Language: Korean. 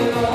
요